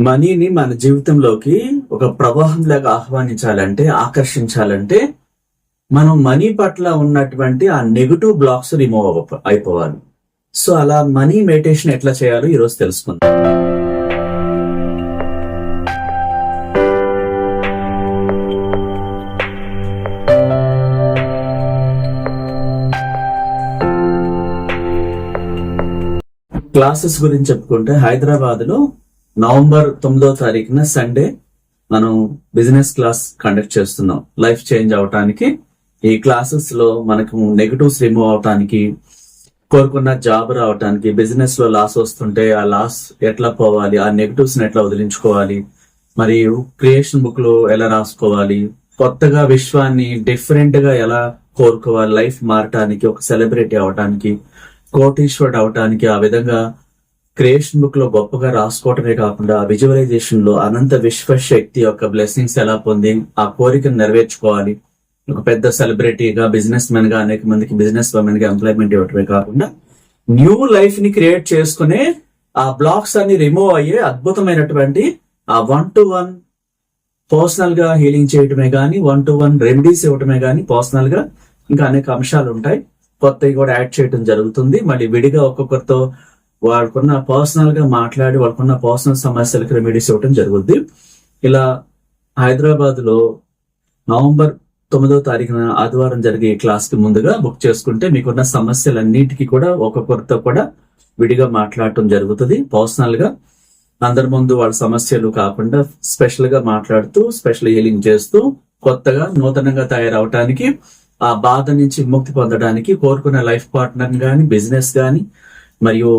మనీని మన జీవితంలోకి ఒక ప్రవాహం లాగా ఆహ్వానించాలంటే ఆకర్షించాలంటే మనం మనీ పట్ల ఉన్నటువంటి ఆ నెగటివ్ బ్లాక్స్ రిమూవ్ అయిపోవాలి. సో అలా మనీ మెడిటేషన్ ఎట్లా చేయాలో ఈరోజు తెలుసుకుందాం. క్లాసెస్ గురించి చెప్పుకుంటే హైదరాబాద్లో నవంబర్ తొమ్మిదో తారీఖున సండే మనం బిజినెస్ క్లాస్ కండక్ట్ చేస్తున్నాం. లైఫ్ చేంజ్ అవటానికి. ఈ క్లాసెస్లో మనకు నెగటివ్స్ రిమూవ్ అవటానికి కోరుకున్న జాబ్ రావటానికి బిజినెస్లో లాస్ వస్తుంటే ఆ లాస్ ఎట్లా పోవాలి ఆ నెగటివ్స్ ఎట్లా వదిలించుకోవాలి మరియు క్రియేషన్ బుక్లో ఎలా రాసుకోవాలి కొత్తగా విశ్వాన్ని డిఫరెంట్గా ఎలా కోరుకోవాలి లైఫ్ మారటానికి ఒక సెలబ్రిటీ అవటానికి కోటీశ్వరుడు అవటానికి ఆ విధంగా క్రియేషన్ బుక్లో గొప్పగా రాసుకోవటమే కాకుండా విజువలైజేషన్లో అనంత విశ్వశక్తి యొక్క బ్లెస్సింగ్స్ ఎలా పొంది ఆ కోరికను నెరవేర్చుకోవాలి. ఒక పెద్ద సెలబ్రిటీగా బిజినెస్ మెన్గా అనేక మందికి బిజినెస్ ఉమెన్గా ఎంప్లాయ్మెంట్ ఇవ్వటమే కాకుండా న్యూ లైఫ్ని క్రియేట్ చేసుకునే ఆ బ్లాక్స్ అన్ని రిమూవ్ అయ్యే అద్భుతమైనటువంటి ఆ వన్ టు వన్ పర్సనల్గా హీలింగ్ చేయటమే కానీ వన్ టు వన్ రెమెడీస్ ఇవ్వటమే కానీ పర్సనల్గా ఇంకా అనేక అంశాలు ఉంటాయి. కొత్తవి కూడా యాడ్ చేయడం జరుగుతుంది. మళ్ళీ విడిగా ఒక్కొక్కరితో వాళ్ళకున్న పర్సనల్గా మాట్లాడి వాళ్ళకున్న పర్సనల్ సమస్యలకు రెమెడీస్ ఇవ్వడం జరుగుద్ది. ఇలా హైదరాబాద్లో నవంబర్ తొమ్మిదో తారీఖున ఆదివారం జరిగే క్లాస్కి ముందుగా బుక్ చేసుకుంటే మీకున్న సమస్యలన్నిటికీ కూడా ఒక్కొక్కరితో కూడా విడిగా మాట్లాడటం జరుగుతుంది. పర్సనల్గా అందరి ముందు వాళ్ళ సమస్యలు కాకుండా స్పెషల్గా మాట్లాడుతూ స్పెషల్ హీలింగ్ చేస్తూ కొత్తగా నూతనంగా తయారవటానికి ఆ బాధ నుంచి విముక్తి పొందడానికి కోరుకున్న లైఫ్ పార్ట్నర్ గాని బిజినెస్ గాని మరియు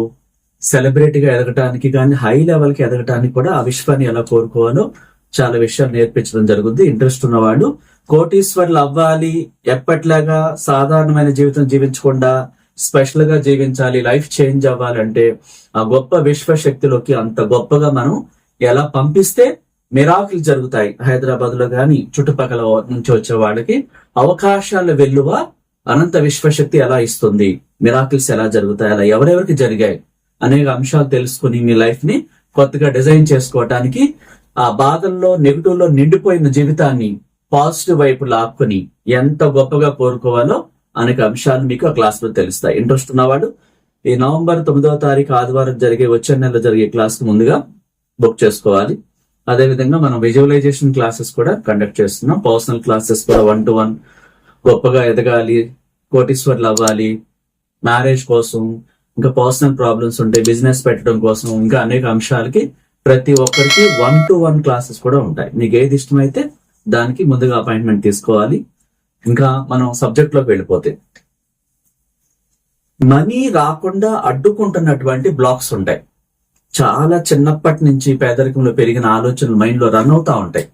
సెలబ్రిటీగా ఎదగటానికి కానీ హై లెవెల్కి ఎదగటానికి కూడా ఆ విశ్వాన్ని ఎలా కోరుకోవాలో చాలా విషయాలు నేర్పించడం జరుగుతుంది ఇంట్రెస్ట్ ఉన్నవాళ్ళు కోటీశ్వర్లు అవ్వాలి. ఎప్పట్లాగా సాధారణమైన జీవితం జీవించకుండా స్పెషల్గా జీవించాలి లైఫ్ చేంజ్ అవ్వాలంటే ఆ గొప్ప విశ్వశక్తిలోకి అంత గొప్పగా మనం ఎలా పంపిస్తే మిరాకులు జరుగుతాయి. హైదరాబాద్లో కానీ చుట్టుపక్కల నుంచి వచ్చే వాళ్ళకి అవకాశాల వెల్లువ అనంత విశ్వశక్తి ఎలా ఇస్తుంది? మిరాకిల్స్ ఎలా జరుగుతాయి? అలా ఎవరెవరికి జరిగాయి? అనేక అంశాలు తెలుసుకుని మీ లైఫ్ని కొత్తగా డిజైన్ చేసుకోవటానికి ఆ బాధల్లో నెగిటివ్లో నిండిపోయిన జీవితాన్ని పాజిటివ్ వైపు లాక్కుని ఎంత గొప్పగా కోరుకోవాలో అనేక అంశాలు మీకు ఆ క్లాస్లో తెలుస్తాయి. ఇంట్రెస్ట్ ఉన్నవాడు ఈ నవంబర్ తొమ్మిదవ తారీఖు ఆదివారం జరిగే వచ్చే నెలలో జరిగే క్లాస్ ముందుగా బుక్ చేసుకోవాలి. అదేవిధంగా మనం విజువలైజేషన్ క్లాసెస్ కూడా కండక్ట్ చేస్తున్నాం. పర్సనల్ క్లాసెస్ కూడా వన్ టు వన్ గొప్పగా ఎదగాలి కోటీశ్వర్లు అవ్వాలి మ్యారేజ్ కోసం ఇంకా పర్సనల్ ప్రాబ్లమ్స్ ఉంటాయి బిజినెస్ పెట్టడం కోసం ఇంకా అనేక అంశాలకి ప్రతి ఒక్కరికి వన్ టు వన్ క్లాసెస్ కూడా ఉంటాయి. మీకు ఏది ఇష్టమైతే దానికి ముందుగా అపాయింట్మెంట్ తీసుకోవాలి. ఇంకా మనం సబ్జెక్ట్లోకి వెళ్ళిపోతే. మనీ రాకుండా అడ్డుకుంటున్నటువంటి బ్లాక్స్ ఉంటాయి. చాలా చిన్నప్పటి నుంచి పేదరికంలో పెరిగిన ఆలోచనలు మైండ్లో రన్ అవుతా ఉంటాయి.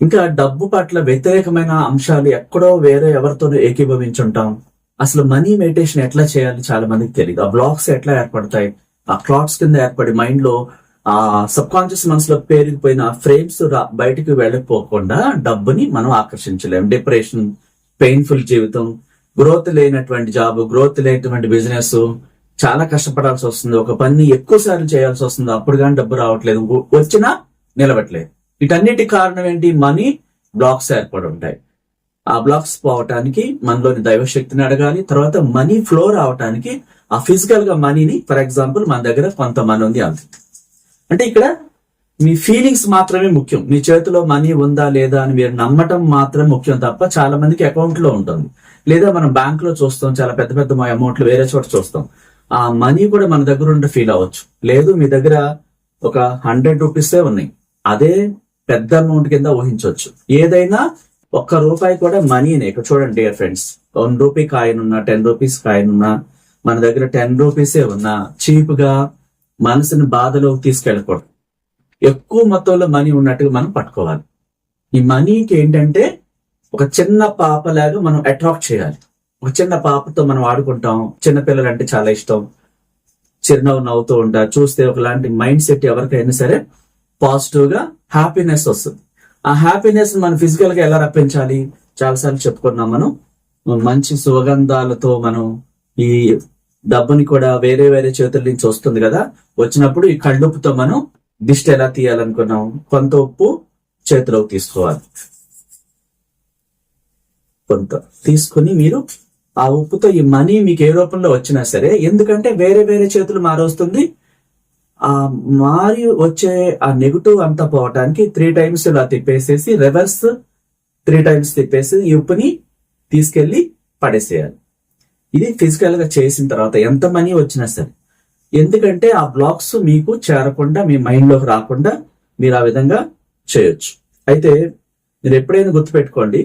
ఇంకా డబ్బు పట్ల వ్యతిరేకమైన అంశాలు ఎక్కడో వేరే ఎవరితోనూ ఏకీభవించుంటాం. అసలు మనీ మెడిటేషన్ ఎట్లా చేయాలి చాలా మందికి తెలియదు ఆ బ్లాక్స్ ఎట్లా ఏర్పడతాయి? ఆ క్లాట్స్ కింద ఏర్పడి మైండ్లో ఆ సబ్ కాన్షియస్ మనసులో పేరుకుపోయిన ఫ్రేమ్స్ బయటికి వెళ్ళకపోకుండా డబ్బుని మనం ఆకర్షించలేం. డిప్రెషన్ పెయిన్ఫుల్ జీవితం గ్రోత్ లేనటువంటి జాబ్ గ్రోత్ లేనటువంటి బిజినెస్ చాలా కష్టపడాల్సి వస్తుంది. ఒక పని ఎక్కువ సార్లు చేయాల్సి వస్తుంది. అప్పుడు కానీ డబ్బు రావట్లేదు. వచ్చినా నిలబట్లేదు వీటన్నిటి కారణం ఏంటి? మనీ బ్లాక్స్ ఏర్పడి ఉంటాయి. ఆ బ్లాక్స్ పోవటానికి మనలోని దైవశక్తిని అడగాలి. తర్వాత మనీ ఫ్లో రావటానికి ఆ ఫిజికల్గా మనీని ఫర్ ఎగ్జాంపుల్ మన దగ్గర కొంత మనీ ఉంది అంత. అంటే ఇక్కడ మీ ఫీలింగ్స్ మాత్రమే ముఖ్యం. మీ చేతిలో మనీ ఉందా లేదా అని మీరు నమ్మటం మాత్రం ముఖ్యం తప్ప చాలా మందికి అకౌంట్లో ఉంటుంది. లేదా మనం బ్యాంక్లో చూస్తాం చాలా పెద్ద పెద్ద అమౌంట్లు వేరే చోట చూస్తాం. ఆ మనీ కూడా మన దగ్గర ఉండే ఫీల్ అవ్వచ్చు. లేదు మీ దగ్గర ఒక హండ్రెడ్ రూపీసే ఉన్నాయి. అదే పెద్ద అమౌంట్ కింద ఊహించవచ్చు. ఏదైనా ఒక్క రూపాయి కూడా మనీనే ఇక్కడ చూడండి dear friends one rupee coin ఉన్నా టెన్ రూపీస్ కాయిన్ ఉన్నా మన దగ్గర టెన్ రూపీసే ఉన్నా చీప్గా మనసుని బాధలోకి తీసుకెళ్ళకూడదు. ఎక్కువ మొత్తంలో మనీ ఉన్నట్టుగా మనం పట్టుకోవాలి. ఈ మనీకి ఏంటంటే ఒక చిన్న పాపలాగా మనం అట్రాక్ట్ చేయాలి. ఒక చిన్న పాపతో మనం ఆడుకుంటాం. చిన్న పిల్లలు అంటే చాలా ఇష్టం. చిరునవ్వు నవ్వుతూ ఉంటారు చూస్తే ఒకలాంటి మైండ్ సెట్ ఎవరికైనా సరే పాజిటివ్గా హ్యాపీనెస్ వస్తుంది. ఆ హ్యాపీనెస్ మనం ఫిజికల్గా ఎలా రప్పించాలి? చాలాసార్లు చెప్పుకున్నాం మనం మంచి సుగంధాలతో మనం ఈ డబ్బుని కూడా వేరే వేరే చేతుల నుంచి వస్తుంది కదా. వచ్చినప్పుడు ఈ కళ్ళుప్పుతో మనం దిష్టి ఎలా తీయాలనుకున్నాం? కొంత ఉప్పు చేతిలోకి తీసుకోవాలి. కొంత తీసుకుని మీరు ఆ ఉప్పుతో ఈ మనీ మీకు ఏ రూపంలో వచ్చినా సరే ఎందుకంటే వేరే వేరే చేతులు మారొస్తుంది. ఆ మారి వచ్చే ఆ నెగిటివ్ అంతా పోవటానికి త్రీ టైమ్స్ ఇలా తిప్పేసేసి రివర్స్ త్రీ టైమ్స్ తిప్పేసి ఉప్పుని తీసుకెళ్ళి పడేసేయాలి. ఇది ఫిజికల్గా చేసిన తర్వాత ఎంత మనీ వచ్చినా సరే. ఎందుకంటే ఆ బ్లాక్స్ మీకు చేరకుండా మీ మైండ్లోకి రాకుండా మీరు ఆ విధంగా చేయొచ్చు. అయితే మీరు ఎప్పుడైనా గుర్తుపెట్టుకోండి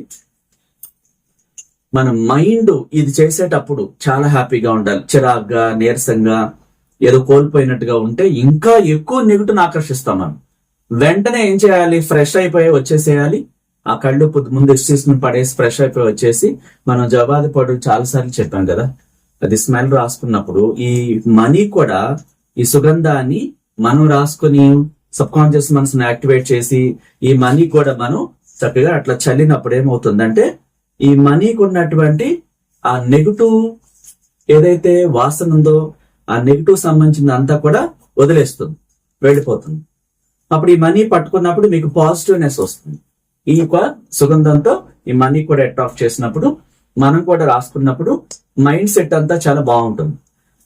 మన మైండ్ ఇది చేసేటప్పుడు చాలా హ్యాపీగా ఉండాలి. చిరాగ్గా నీరసంగా ఏదో కోల్పోయినట్టుగా ఉంటే ఇంకా ఎక్కువ నెగిటివ్ ఆకర్షిస్తాం మనం. వెంటనే ఏం చేయాలి? ఫ్రెష్ అయిపోయి వచ్చేసేయాలి. ఆ కళ్ళు ముందు ఎక్స్చేసి పడేసి ఫ్రెష్ అయిపోయి వచ్చేసి మనం జవాది పడు చాలా సార్లు చెప్పాం కదా. అది స్మెల్ రాసుకున్నప్పుడు ఈ మనీ కూడా ఈ సుగంధాన్ని మనం రాసుకుని సబ్ కాన్షియస్ మనసుని యాక్టివేట్ చేసి ఈ మనీ కూడా మనం చక్కగా అట్లా చల్లినప్పుడు ఏమవుతుందంటే ఈ మనీకి ఉన్నటువంటి ఆ నెగిటివ్ ఏదైతే వాసన ఉందో ఆ నెగిటివ్ సంబంధించింది అంతా కూడా వదిలేస్తుంది వెళ్ళిపోతుంది. అప్పుడు ఈ మనీ పట్టుకున్నప్పుడు మీకు పాజిటివ్నెస్ వస్తుంది. ఈ సుగంధంతో ఈ మనీ కూడా అట్రాక్ట్ చేసినప్పుడు మనం కూడా రాసుకున్నప్పుడు మైండ్ సెట్ అంతా చాలా బాగుంటుంది.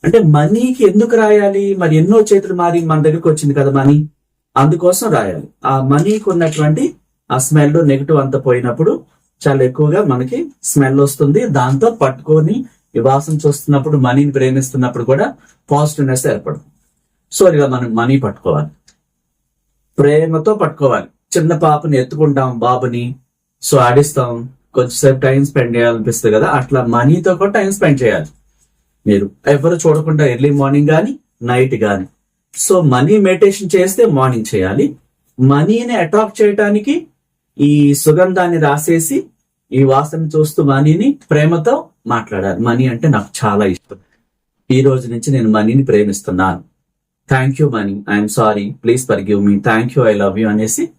అంటే మనీకి ఎందుకు రాయాలి? మరి ఎన్నో చేతులు మారి మన దగ్గరికి వచ్చింది కదా మనీ. అందుకోసం రాయాలి. ఆ మనీకి ఉన్నటువంటి ఆ స్మెల్ నెగిటివ్ అంతా పోయినప్పుడు చాలా ఎక్కువగా మనకి స్మెల్ వస్తుంది. దాంతో పట్టుకొని ఈ చూస్తున్నప్పుడు మనీని ప్రేమిస్తున్నప్పుడు కూడా పాజిటివ్నెస్ ఏర్పడదు. సో ఇలా మనం మనీ పట్టుకోవాలి. ప్రేమతో పట్టుకోవాలి. చిన్న పాపని ఎత్తుకుంటాం బాబుని సో ఆడిస్తాం. కొంచెంసేపు టైం స్పెండ్ చేయాలనిపిస్తుంది కదా అట్లా మనీతో కూడా టైం స్పెండ్ చేయాలి. మీరు ఎవరు చూడకుండా ఎర్లీ మార్నింగ్ కానీ నైట్ కానీ సో మనీ మెడిటేషన్ చేస్తే మార్నింగ్ చేయాలి. మనీని అటాక్ చేయడానికి ఈ సుగంధాన్ని రాసేసి ఈ వాసన చూస్తూ మనీని ప్రేమతో మాట్లాడాలి మనీ అంటే నాకు చాలా ఇష్టం. ఈ రోజు నుంచి నేను మనీని ప్రేమిస్తున్నాను. Thank you money. I'm sorry please forgive me thank you I love you అనేసి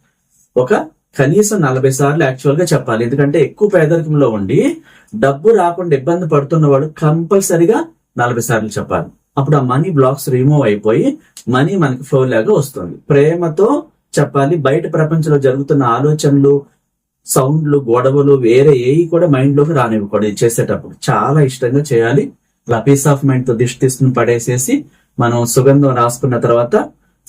ఒక కనీసం నలభై సార్లు యాక్చువల్గా చెప్పాలి. ఎందుకంటే ఎక్కువ పేదరికంలో ఉండి డబ్బు రాకుండా ఇబ్బంది పడుతున్నవాడు కంపల్సరిగా నలభై సార్లు చెప్పాలి. అప్పుడు ఆ మనీ బ్లాక్స్ రిమూవ్ అయిపోయి మనీ మనకి ఫ్లో లాగా వస్తుంది. ప్రేమతో చెప్పాలి. బయట ప్రపంచంలో జరుగుతున్న ఆలోచనలు సౌండ్లు గొడవలు వేరే ఏవి కూడా మైండ్లోకి రానివ్వకూడదు చేసేటప్పుడు చాలా ఇష్టంగా చేయాలి. ఇలా పీస్ ఆఫ్ మైండ్తో దిష్టి తీసుకుని పడేసేసి మనం సుగంధం రాసుకున్న తర్వాత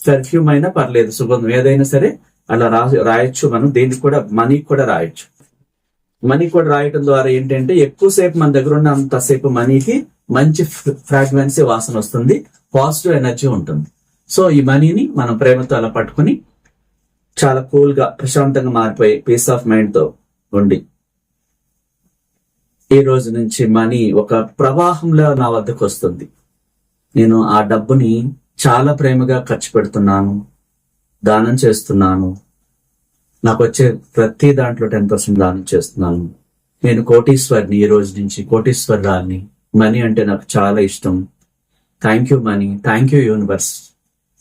పెర్ఫ్యూమ్ అయినా పర్లేదు సుగంధం ఏదైనా సరే అలా రా రాయొచ్చు మనం. దీనికి కూడా మనీ కూడా రాయొచ్చు. మనీ కూడా రాయటం ద్వారా ఏంటంటే ఎక్కువసేపు మన దగ్గర ఉన్న అంతసేపు మనీకి మంచి ఫ్రాగ్రెన్సీ వాసన వస్తుంది. పాజిటివ్ ఎనర్జీ ఉంటుంది. సో ఈ మనీని మనం ప్రేమతో అలా పట్టుకుని చాలా కూల్గా ప్రశాంతంగా మారిపోయి పీస్ ఆఫ్ మైండ్తో ఉండి. ఈ రోజు నుంచి మనీ ఒక ప్రవాహంలో నా వద్దకు వస్తుంది. నేను ఆ డబ్బుని చాలా ప్రేమగా ఖర్చు పెడుతున్నాను దానం చేస్తున్నాను. నాకు వచ్చే ప్రతి దాంట్లో టెన్ పర్సెంట్ దానం చేస్తున్నాను. నేను కోటీశ్వర్ని ఈ రోజు నుంచి కోటీశ్వరాల్ని మనీ అంటే నాకు చాలా ఇష్టం. Thank you money. Thank you universe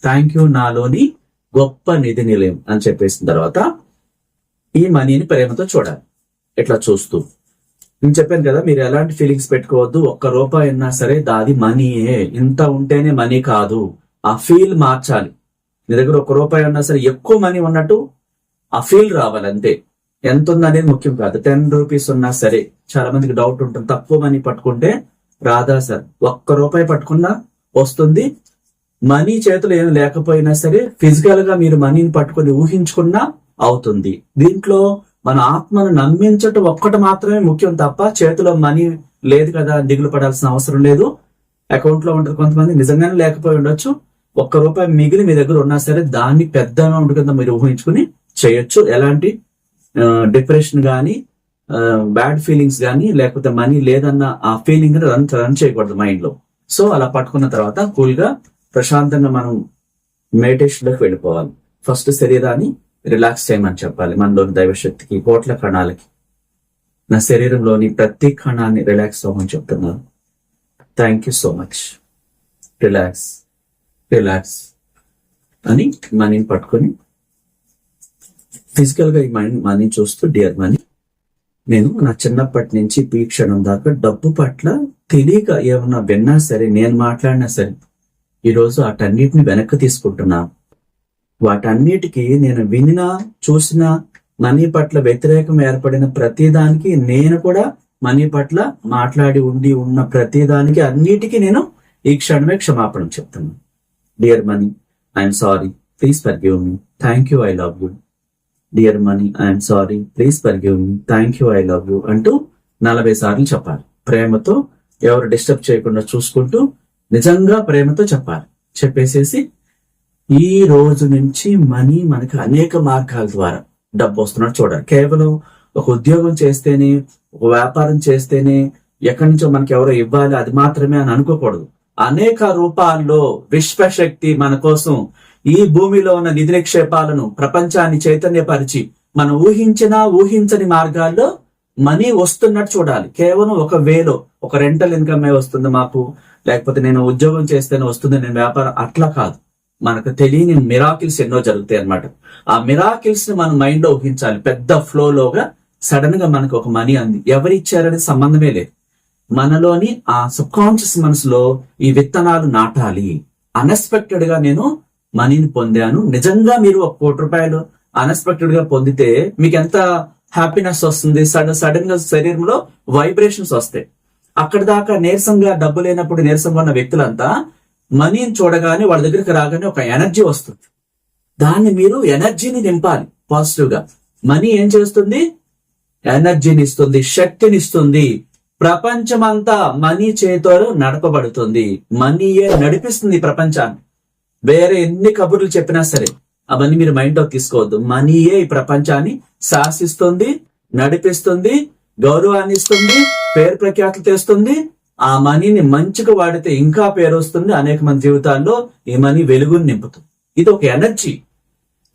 thank you నాలోని గొప్ప నిధి నిలయం అని చెప్పేసిన తర్వాత ఈ మనీని ప్రేమతో చూడాలి. ఇట్లా చూస్తూ. నేను చెప్పాను కదా మీరు ఎలాంటి ఫీలింగ్స్ పెట్టుకోవద్దు. ఒక్క రూపాయి అయినా సరే దాది మనీయే. ఇంత ఉంటేనే మనీ కాదు. ఆ ఫీల్ మార్చాలి. మీ దగ్గర ఒక రూపాయి ఉన్నా సరే ఎక్కువ మనీ ఉన్నట్టు ఆ ఫీల్ రావాలి అంతే ఎంత ఉందనేది ముఖ్యం కాదు. టెన్ రూపీస్ ఉన్నా సరే చాలా మందికి డౌట్ ఉంటుంది. తక్కువ మనీ పట్టుకుంటే రాదా సార్? ఒక్క రూపాయి పట్టుకున్నా వస్తుంది మనీ చేతులు ఏం లేకపోయినా సరే ఫిజికల్గా మీరు మనీని పట్టుకొని ఊహించుకున్నా అవుతుంది. దీంట్లో మన ఆత్మను నమ్మించటం ఒక్కటి మాత్రమే ముఖ్యం తప్ప చేతిలో మనీ లేదు కదా దిగులు పడాల్సిన అవసరం లేదు. అకౌంట్లో ఉంటుంది కొంతమంది నిజంగానే లేకపోయి ఉండొచ్చు. ఒక్క రూపాయి మిగిలి మీ దగ్గర ఉన్నా సరే దాన్ని పెద్ద అమౌంట్ కింద మీరు ఊహించుకుని చేయొచ్చు. ఎలాంటి డిప్రెషన్ కానీ బ్యాడ్ ఫీలింగ్స్ కానీ లేకపోతే మనీ లేదన్న ఆ ఫీలింగ్ రన్ రన్ చేయకూడదు మైండ్లో. సో అలా పట్టుకున్న తర్వాత కూల్గా ప్రశాంతంగా మనం మెడిటేషన్లోకి వెళ్ళిపోవాలి. ఫస్ట్ శరీరాన్ని రిలాక్స్ చేయమని చెప్పాలి. మనలోని దైవశక్తికి కోట్ల కణాలకి. నా శరీరంలోని ప్రతి కణాన్ని రిలాక్స్ అవ్వమని చెప్తున్నాను. Thank you so much relax relax అని మనీని పట్టుకొని ఫిజికల్గా ఈ మనీ మనీ చూస్తూ డియర్ మనీ నేను నా చిన్నప్పటి నుంచి ఈ క్షణం దాకా డబ్బు పట్ల తెలియక ఏమన్నా విన్నా సరే నేను మాట్లాడినా సరే ఈరోజు వాటన్నిటిని వెనక్కి తీసుకుంటున్నాను వాటన్నిటికీ నేను వినినా చూసినా మనీ పట్ల వ్యతిరేకం ఏర్పడిన ప్రతిదానికి నేను కూడా మనీ పట్ల మాట్లాడి ఉండి ఉన్న ప్రతిదానికి అన్నిటికీ నేను ఈ క్షణమే క్షమాపణ చెప్తున్నాను dear money I'm sorry please forgive me thank you I love you dear money I'm sorry please forgive me thank you I love you అంటూ నలభై సార్లు చెప్పాలి. ప్రేమతో ఎవరు డిస్టర్బ్ చేయకుండా చూసుకుంటూ నిజంగా ప్రేమతో చెప్పాలి. చెప్పేసేసి ఈ రోజు నుంచి మనీ మనకి అనేక మార్గాల ద్వారా డబ్బు వస్తున్నట్టు చూడాలి కేవలం ఒక ఉద్యోగం చేస్తేనే ఒక వ్యాపారం చేస్తేనే ఎక్కడి నుంచో మనకి ఎవరో ఇవ్వాలి అది మాత్రమే అని అనుకోకూడదు. అనేక రూపాల్లో విశ్వశక్తి మన కోసం ఈ భూమిలో ఉన్న నిధి నిక్షేపాలను ప్రపంచాన్ని చైతన్యపరిచి మనం ఊహించిన ఊహించని మార్గాల్లో మనీ వస్తున్నట్టు చూడాలి. కేవలం ఒక వేలో ఒక రెంటల్ ఇన్కమ్ వస్తుంది మాకు? లేకపోతే నేను ఉద్యోగం చేస్తేనే వస్తుంది నేను వ్యాపారం? అట్లా కాదు. మనకు తెలియని మిరాకిల్స్ ఎన్నో జరుగుతాయి అన్నమాట. ఆ మిరాకిల్స్ని మనం మైండ్లో ఊహించాలి. పెద్ద ఫ్లో లోగా సడన్గా మనకు ఒక మనీ అంది. ఎవరు ఇచ్చారనే సంబంధమే లేదు. మనలోని ఆ సబ్ కాన్షియస్ మనసులో ఈ విత్తనాలు నాటాలి. అన్ఎక్స్పెక్టెడ్గా నేను మనీని పొందాను. నిజంగా మీరు ఒక కోటి రూపాయలు అన్ఎక్స్పెక్టెడ్గా పొందితే మీకు ఎంత హ్యాపీనెస్ వస్తుంది. సడన్ సడన్గా శరీరంలో వైబ్రేషన్స్ వస్తాయి. అక్కడ దాకా నీరసంగా డబ్బు లేనప్పుడు నీరసంగా ఉన్న వ్యక్తులంతా మనీని చూడగానే వాళ్ళ దగ్గరికి రాగానే ఒక ఎనర్జీ వస్తుంది. దాన్ని మీరు ఎనర్జీని నింపాలి పాజిటివ్గా మనీ ఏం చేస్తుంది? ఎనర్జీని ఇస్తుంది శక్తిని ఇస్తుంది. ప్రపంచమంతా మనీ చేతో నడపబడుతుంది. మనీయే నడిపిస్తుంది ఈ ప్రపంచాన్ని. వేరే ఎన్ని కబుర్లు చెప్పినా సరే అవన్నీ మీరు మైండ్లో తీసుకోవద్దు. మనీయే ఈ ప్రపంచాన్ని శాసిస్తుంది నడిపిస్తుంది గౌరవాన్ని ఇస్తుంది పేరు ప్రఖ్యాతులు తెస్తుంది. ఆ మనీని మంచిగా వాడితే ఇంకా పేరు వస్తుంది. అనేక మంది జీవితాల్లో ఈ మనీ వెలుగుని నింపుతుంది. ఇది ఒక ఎనర్జీ.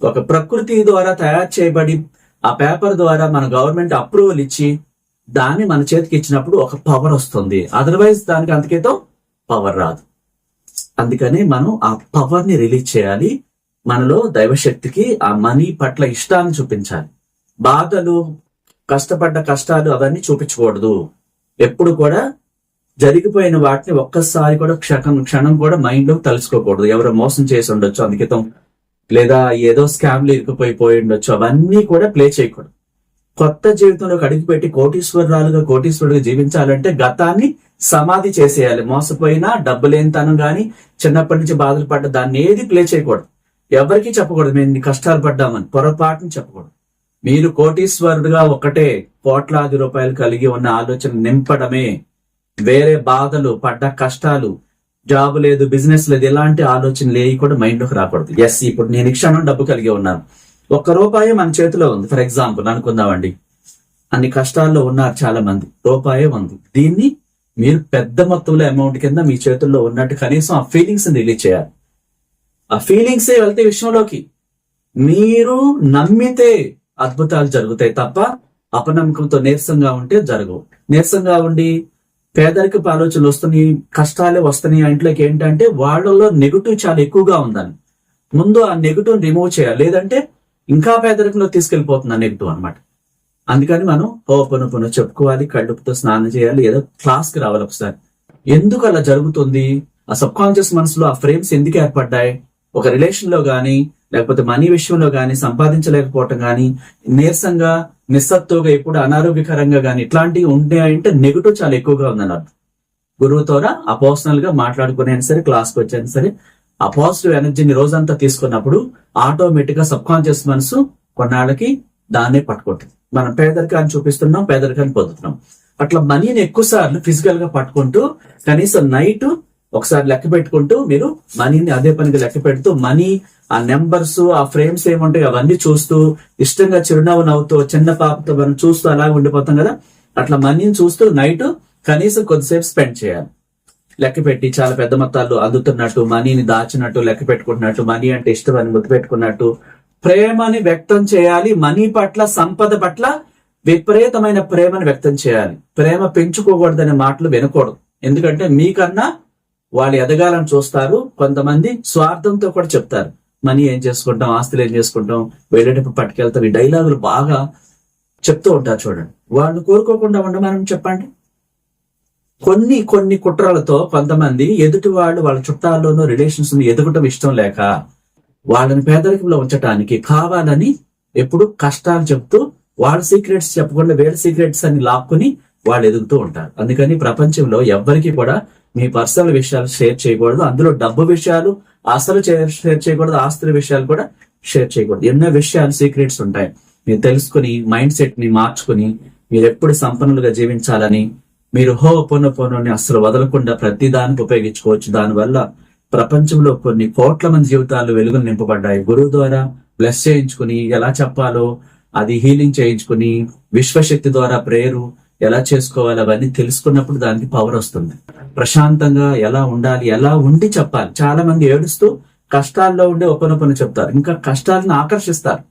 ఒక ప్రకృతి ద్వారా తయారు చేయబడి ఆ పేపర్ ద్వారా మన గవర్నమెంట్ అప్రూవల్ ఇచ్చి దాన్ని మన చేతికి ఇచ్చినప్పుడు ఒక పవర్ వస్తుంది. అదర్వైజ్ దానికి అంతకేతో పవర్ రాదు. అందుకని మనం ఆ పవర్ని రిలీజ్ చేయాలి. మనలో దైవశక్తికి ఆ మనీ పట్ల ఇష్టాన్ని చూపించాలి. బాధలు కష్టపడ్డ కష్టాలు అవన్నీ చూపించకూడదు. ఎప్పుడు కూడా జరిగిపోయిన వాటిని ఒక్కసారి కూడా క్షణం క్షణం కూడా మైండ్లో తలుచుకోకూడదు. ఎవరో మోసం చేసి ఉండొచ్చు అందుకితం లేదా ఏదో స్కామ్లు ఇరుకుపోయి పోయి ఉండొచ్చు. అవన్నీ కూడా ప్లే చేయకూడదు. కొత్త జీవితంలోకి అడుగుపెట్టి కోటీశ్వరరాలుగా కోటీశ్వరుడుగా జీవించాలంటే గతాన్ని సమాధి చేసేయాలి. మోసపోయినా డబ్బు లేనితనం గాని చిన్నప్పటి నుంచి బాధలు పడ్డ దాన్ని ఏది ప్లే చేయకూడదు. ఎవరికి చెప్పకూడదు. మేము కష్టాలు పడ్డామని పొరపాటుని చెప్పకూడదు. మీరు కోటీశ్వరుడుగా ఒకటే కోట్లాది రూపాయలు కలిగి ఉన్న ఆలోచన నింపడమే. వేరే బాధలు పడ్డ కష్టాలు జాబ్ లేదు బిజినెస్ లేదు ఎలాంటి ఆలోచన లేవి కూడా మైండ్లోకి రాకూడదు. ఎస్ ఇప్పుడు నేను క్షణం డబ్బు కలిగి ఉన్నాను. ఒక్క రూపాయి మన చేతిలో ఉంది. ఫర్ ఎగ్జాంపుల్ అనుకుందామండి. అన్ని కష్టాల్లో ఉన్నారు చాలా మంది రూపాయే ఉంది. దీన్ని మీరు పెద్ద మొత్తంలో అమౌంట్ కింద మీ చేతుల్లో ఉన్నట్టు కనీసం ఆ ఫీలింగ్స్ రిలీజ్ చేయాలి. ఆ ఫీలింగ్సే వెళ్తే విషయంలోకి. మీరు నమ్మితే అద్భుతాలు జరుగుతాయి తప్ప అపనమ్మకంతో నీరసంగా ఉంటే జరగవు. నీరసంగా ఉండి పేదరికపు ఆలోచనలు వస్తున్నాయి కష్టాలే వస్తున్నాయి. ఇంట్లోకి ఏంటంటే వాళ్ళలో నెగిటివ్ చాలా ఎక్కువగా ఉందని. ముందు ఆ నెగిటివ్ రిమూవ్ చేయాలి. లేదంటే ఇంకా పేదరికంలో తీసుకెళ్ళిపోతుంది ఆ నెగిటివ్ అనమాట అందుకని మనం ఓపెన్ పను చెప్పుకోవాలి కడుపుతో స్నానం చేయాలి ఏదో క్లాస్కి రావాలి ఒకసారి. ఎందుకు అలా జరుగుతుంది? ఆ సబ్ కాన్షియస్ మనసులో ఆ ఫ్రేమ్స్ ఎందుకు ఏర్పడ్డాయి? ఒక రిలేషన్లో గానీ లేకపోతే మనీ విషయంలో కానీ సంపాదించలేకపోవటం కానీ నీరసంగా నిస్సత్తుగా ఇప్పుడు అనారోగ్యకరంగా కానీ ఇట్లాంటివి ఉంటాయంటే నెగిటివ్ చాలా ఎక్కువగా ఉందని అర్థం గురువు ద్వారా ఆ గా మాట్లాడుకునే సరే క్లాస్కి వచ్చైనా సరే ఆ పాజిటివ్ ఎనర్జీని రోజంతా తీసుకున్నప్పుడు ఆటోమేటిక్గా సబ్ కాన్షియస్ మనసు కొన్నాళ్ళకి దాన్నే పట్టుకుంటుంది. మనం పేదరికాన్ని చూపిస్తున్నాం పేదరికాన్ని పొందుతున్నాం. అట్లా మనీని ఎక్కువ సార్లు ఫిజికల్గా పట్టుకుంటూ కనీసం నైట్ ఒకసారి లెక్క పెట్టుకుంటూ మీరు మనీని అదే పనికి లెక్క పెడుతూ మనీ ఆ నెంబర్స్ ఆ ఫ్రేమ్స్ ఏముంటాయి అవన్నీ చూస్తూ ఇష్టంగా చిరునవ్వు నవ్వుతూ చిన్న పాపతో మనం చూస్తూ అలాగే ఉండిపోతాం కదా? అట్లా మనీని చూస్తూ నైట్ కనీసం కొద్దిసేపు స్పెండ్ చేయాలి. లెక్క పెట్టి చాలా పెద్ద మొత్తాలు అందుతున్నట్టు మనీని దాచినట్టు లెక్క పెట్టుకుంటున్నట్టు మనీ అంటే ఇష్టం అని ముద్దు పెట్టుకున్నట్టు ప్రేమని వ్యక్తం చేయాలి మనీ పట్ల సంపద పట్ల విపరీతమైన ప్రేమను వ్యక్తం చేయాలి. ప్రేమ పెంచుకోకూడదనే మాటలు వినకూడదు. ఎందుకంటే మీకన్నా వాళ్ళు ఎదగాలని చూస్తారు. కొంతమంది స్వార్థంతో కూడా చెప్తారు. మనీ ఏం చేసుకుంటాం? ఆస్తులు ఏం చేసుకుంటాం? వెళ్ళేటప్పుడు పట్టుకెళ్తాం. ఈ డైలాగులు బాగా చెప్తూ ఉంటారు చూడండి. వాళ్ళు కోరుకోకుండా ఉండమని చెప్పండి. కొన్ని కొన్ని కుట్రలతో కొంతమంది ఎదుటి వాళ్ళు వాళ్ళ చుట్టాల్లోనూ రిలేషన్స్ ఎదుగటం ఇష్టం లేక వాళ్ళని పేదరికంలో ఉంచడానికి కావాలని ఎప్పుడు కష్టాలు చెప్తూ వాళ్ళ సీక్రెట్స్ చెప్పకుండా వేరే సీక్రెట్స్ అని లాక్కుని వాళ్ళు ఎదుగుతూ ఉంటారు. అందుకని ప్రపంచంలో ఎవ్వరికి కూడా మీ పర్సనల్ విషయాలు షేర్ చేయకూడదు. అందులో డబ్బు విషయాలు అసలు షేర్ చేయకూడదు. ఆస్తుల విషయాలు కూడా షేర్ చేయకూడదు. ఎన్నో విషయాలు సీక్రెట్స్ ఉంటాయి. మీరు తెలుసుకుని మైండ్ సెట్ని మార్చుకుని మీరు ఎప్పుడు సంపన్నులుగా జీవించాలని మీరు హో పొన్న పొన్నని అసలు వదలకుండా ప్రతి దానికి ఉపయోగించుకోవచ్చు. దానివల్ల ప్రపంచంలో కొన్ని కోట్ల మంది జీవితాలు వెలుగులు నింపబడ్డాయి. గురువు ద్వారా బ్లెస్ చేయించుకుని ఎలా చెప్పాలో అది హీలింగ్ చేయించుకుని విశ్వశక్తి ద్వారా ప్రేయరు ఎలా చేసుకోవాలి అవన్నీ తెలుసుకున్నప్పుడు దానికి పవర్ వస్తుంది. ప్రశాంతంగా ఎలా ఉండాలి ఎలా ఉండి చెప్పాలి. చాలా మంది ఏడుస్తూ కష్టాల్లో ఉండి ఒకనొకను చెప్తారు. ఇంకా కష్టాలను ఆకర్షిస్తారు.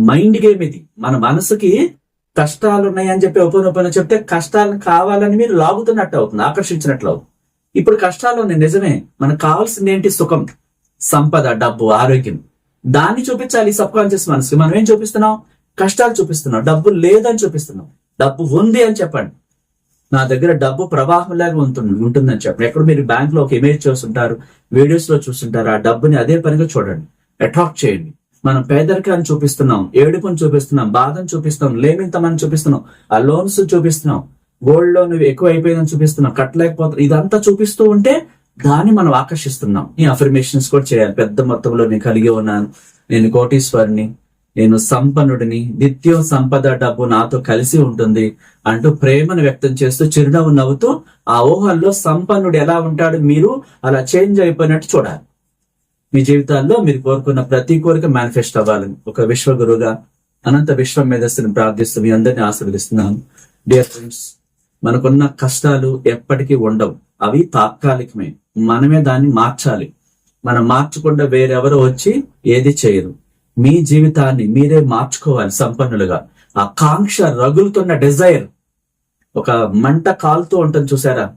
మైండ్ గేమ్ ఇది. మన మనసుకి కష్టాలు ఉన్నాయని చెప్పి ఉపనొపన చెప్తే కష్టాలను కావాలని మీరు లాగుతున్నట్టు అవుతుంది ఆకర్షించినట్లు అవుతుంది. ఇప్పుడు కష్టాలు ఉన్నాయి నిజమే. మనకు కావాల్సింది ఏంటి? సుఖం సంపద డబ్బు ఆరోగ్యం. దాన్ని చూపించాలి సబ్ కాన్షియస్ మనసుకి. మనం ఏం చూపిస్తున్నాం? కష్టాలు చూపిస్తున్నాం డబ్బు లేదని చూపిస్తున్నాం. డబ్బు ఉంది అని చెప్పండి. నా దగ్గర డబ్బు ప్రవాహం లాగా ఉంటుంది ఉంటుందని చెప్పండి. ఎక్కడ మీరు బ్యాంక్లో ఒక ఇమేజ్ చూస్తుంటారు వీడియోస్లో చూస్తుంటారు ఆ డబ్బుని అదే పనిగా చూడండి. అట్రాక్ట్ చేయండి. మనం పేదరికాన్ని చూపిస్తున్నాం ఏడుపుని చూపిస్తున్నాం బాధను చూపిస్తున్నాం లేమింతమని చూపిస్తున్నాం ఆ లోన్స్ చూపిస్తున్నాం గోల్డ్ లోన్ ఎక్కువ అయిపోయిందని చూపిస్తున్నాం కట్టలేకపోతున్నాం ఇదంతా చూపిస్తూ ఉంటే దాన్ని మనం ఆకర్షిస్తున్నాం. ఈ అఫర్మేషన్స్ కూడా చేయాలి. పెద్ద మొత్తంలో నేను కలిగి ఉన్నాను. నేను కోటీశ్వరిని నేను సంపన్నుడిని నిత్యం సంపద డబ్బు నాతో కలిసి ఉంటుంది అంటూ ప్రేమను వ్యక్తం చేస్తూ చిరునవ్వు నవ్వుతూ ఆ ఊహల్లో సంపన్నుడు ఎలా ఉంటాడు మీరు అలా చేంజ్ అయిపోయినట్టు చూడాలి. మీ జీవితాల్లో మీరు కోరుకున్న ప్రతి కోరిక మేనిఫెస్ట్ అవ్వాలని ఒక విశ్వగురుగా అనంత విశ్వం మేధస్సుని ప్రార్థిస్తూ మీ అందరినీ ఆశీర్వదిస్తున్నాను. డియర్ ఫ్రెండ్స్ మనకున్న కష్టాలు ఎప్పటికీ ఉండవు. అవి తాత్కాలికమే. మనమే దాన్ని మార్చాలి. మనం మార్చకుండా వేరెవరో వచ్చి ఏది చేయరు. మీ జీవితాన్ని మీరే మార్చుకోవాలి సంపన్నులుగా. ఆ కాంక్ష రగులుతున్న డిజైర్ ఒక మంట కాలుతూ ఉంటుంది చూసారా?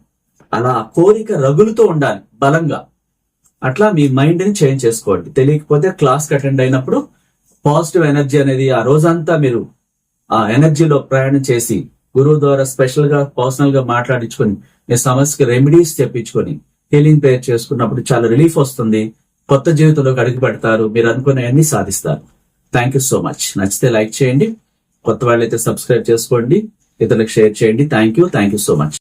అలా కోరిక రగులుతూ ఉండాలి బలంగా. అట్లా మీ మైండ్ని చేంజ్ చేసుకోండి. తెలియకపోతే క్లాస్కి అటెండ్ అయినప్పుడు పాజిటివ్ ఎనర్జీ అనేది ఆ రోజంతా మీరు ఆ ఎనర్జీలో ప్రయాణం చేసి గురువు ద్వారా స్పెషల్గా పర్సనల్గా మాట్లాడించుకొని మీ సమస్యకి రెమెడీస్ తెప్పించుకొని హీలింగ్ ప్రేయర్ చేసుకున్నప్పుడు చాలా రిలీఫ్ వస్తుంది. కొత్త జీవితంలోకి అడుగు పెడతారు. మీరు అనుకునేవన్నీ సాధిస్తారు. థ్యాంక్ యూ సో మచ్ నచ్చితే లైక్ చేయండి. కొత్త వాళ్ళైతే సబ్స్క్రైబ్ చేసుకోండి. ఇతరులకు షేర్ చేయండి. Thank you thank you so much